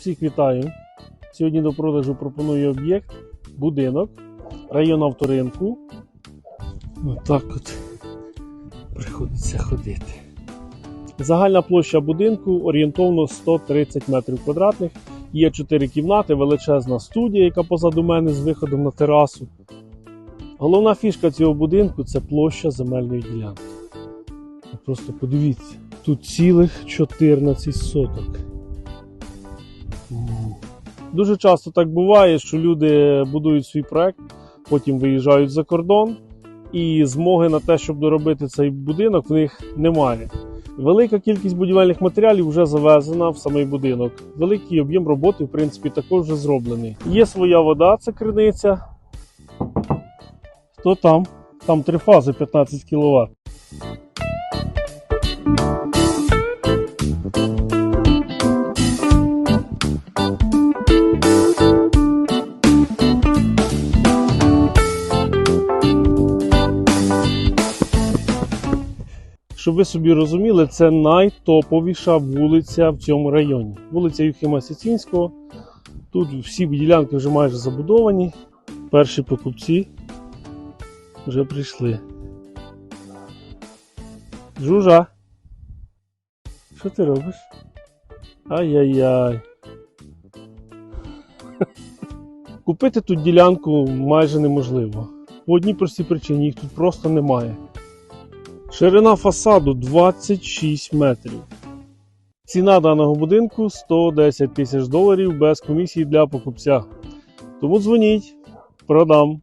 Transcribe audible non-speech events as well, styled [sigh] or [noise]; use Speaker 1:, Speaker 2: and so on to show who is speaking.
Speaker 1: Всіх вітаю. Сьогодні до продажу пропоную об'єкт, будинок, район авторинку. Отак от приходиться ходити. Загальна площа будинку орієнтовно 130 метрів квадратних. Є 4 кімнати, величезна студія, яка позаду мене з виходом на терасу. Головна фішка цього будинку це площа земельної ділянки. Просто подивіться, тут цілих 14 соток. Дуже часто так буває, що люди будують свій проект, потім виїжджають за кордон, і змоги на те, щоб доробити цей будинок, в них немає. Велика кількість будівельних матеріалів вже завезена в самий будинок. Великий об'єм роботи, в принципі, також вже зроблений. Є своя вода, це криниця. Хто там? Там три фази 15 кВт. Щоб ви собі розуміли, це найтоповіша вулиця в цьому районі. Вулиця Юхима Сіцінського. Тут всі ділянки вже майже забудовані. Перші покупці вже прийшли. Жужа. Що ти робиш? Ай-яй-яй. [laughs] Купити тут ділянку майже неможливо. По одній простій причині їх тут просто немає. Ширина фасаду 26 метрів. Ціна даного будинку 110 тисяч доларів без комісії для покупця. Тому дзвоніть, продам.